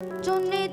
ਚੁੰਨੀ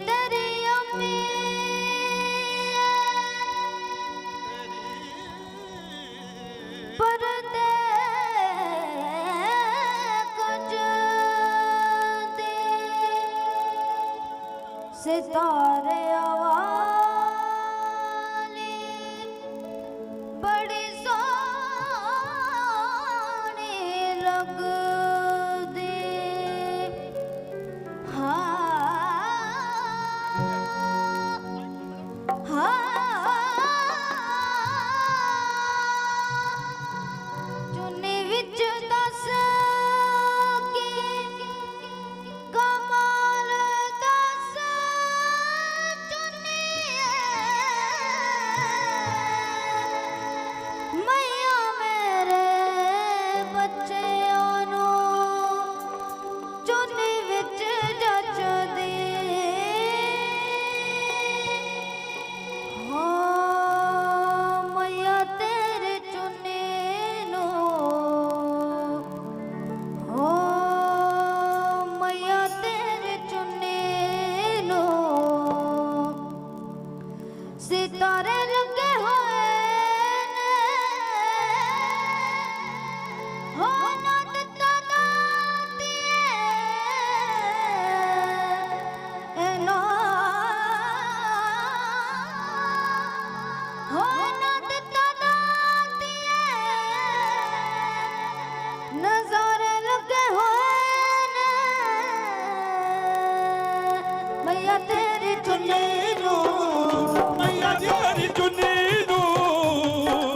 ਚੁੰਨੀ ਨੂੰ। ਮਈਆ ਜੀ ਤੇਰੀ ਚੁੰਨੀ ਨੂੰ।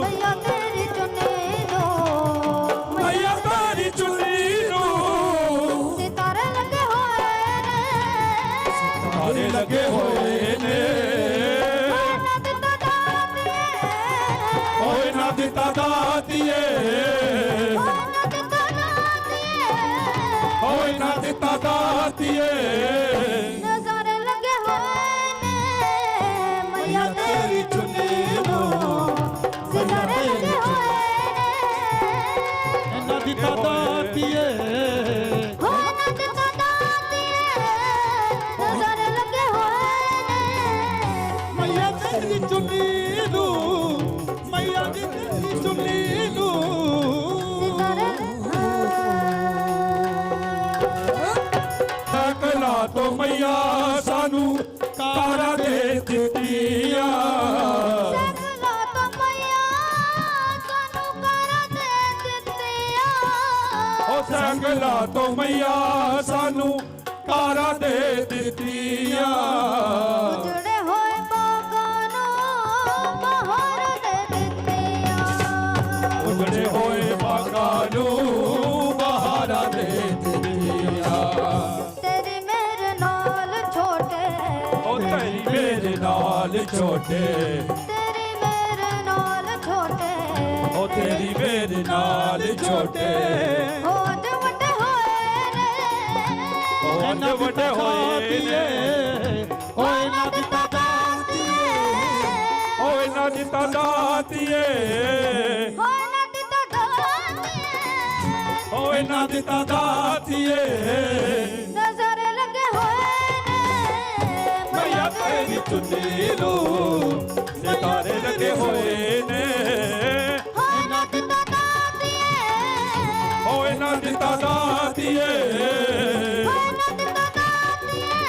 ਮਈਆ ਤੇਰੀ ਚੁੰਨੀ ਨੂੰ। ਮਈਆ ਤੇਰੀ ਚੁੰਨੀ ਨੂੰ। ਸਿਤਾਰੇ ਲੱਗੇ ਹੋਏ ਨੇ। ਤਾਰੇ ਲੱਗੇ ਹੋਏ ਨੇ। ਨਾ ਦਿੱਤਾ ਦਾਤੀਏ। ਓਏ ਨਾ ਦਿੱਤਾ ਦਾਤੀਏ। ਨਾ ਦਿੱਤਾ ਦਾਤੀਏ। ਓਏ ਨਾ ਦਿੱਤਾ ਦਾਤੀਏ। ਨੂੰ ਮਈਆ ਤੋਂ ਸਾਨੂੰ ਕਾਰਾਂ ਦੇ ਦਿੱਤੀਆਂ। ਸਗਲਾ ਤੋਂ ਮਈਆ ਸਾਨੂੰ ਕਰ ਦੇ ਉਹ ਸੰਗਲਾ ਤੋਂ ਮਈਆ ਸਾਨੂੰ ਕਾਰਾਂ ਦੇ ਉਜੜੇ ਉਜੜੇ ਹੋਏ ਬਾਗਾਂ ਨੂੰ ਬਹਾਰਾਂ ਦੇ ਦਿੱਤੀਆਂ ਤੇਰੀ ਮੇਰੇ ਨਾਲ ਛੋਟੇ। ਉਹ ਤੇਰੀ ਮੇਰੇ ਨਾਲ ਛੋਟੇ। ਤੇਰੀ ਮੇਰੇ ਨਾਲ ਛੋਟੇ। ਉਹ ਤੇਰੀ ਮੇਰੇ ਨਾਲ ਛੋਟੇ। ਹੋ ਜੋ ਵੱਡੇ ਹੋਏ ਨੇ। ਵੱਡੇ ਹੋਏ ਨੇ। ਦਿੱਤਾ ਦਾਤੀਏ। ਨਾ ਦਿੱਤਾ ਦਾਤੀਏ। ਓਏ ਨਾ ਦਿੱਤਾ ਦਾਤੀਏ। ਨਜ਼ਾਰੇ ਲੱਗੇ ਹੋਏ ਨੇ। ਮਈਆ ਤੇਰੀ ਚੁੰਨੀ ਨੂੰ ਸਿਤਾਰੇ ਲੱਗੇ ਹੋਏ ਨੇ। ਓਏ ਨਾ ਦਿੱਤਾ ਦਾਤੀਏ। ਓਏ ਨਾ ਦਿੱਤਾ ਦਾਤੀਏ। ਓਏ ਨਾ ਦਿੱਤਾ ਦਾਤੀਏ।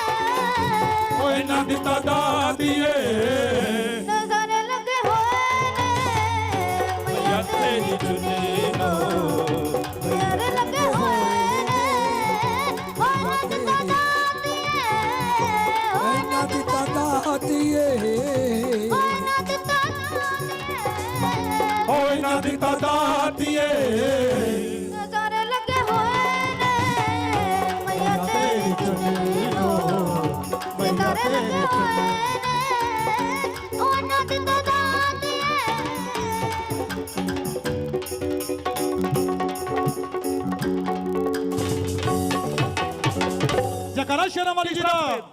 ਓਏ ਨਾ ਦਿੱਤਾ ਦਾਤੀਏ ਦਿੱਤਾ ਦਾਤੀਏ ਨਜ਼ਾਰੇ ਲੱਗੇ ਹੋਏ ਨੇ ਮਈਆ ਤੇਰੀ ਚੁੰਨੀ ਨੂੰ ਸਿਤਾਰੇ ਲੱਗੇ ਹੋਏ ਨੇ। ਓਏ ਨਾ ਦਿੱਤਾ ਦਾਤੀਏ। ਜਕਰਾ ਸ਼ਰਮ ਵਾਲੀ ਜੀ ਦਾ।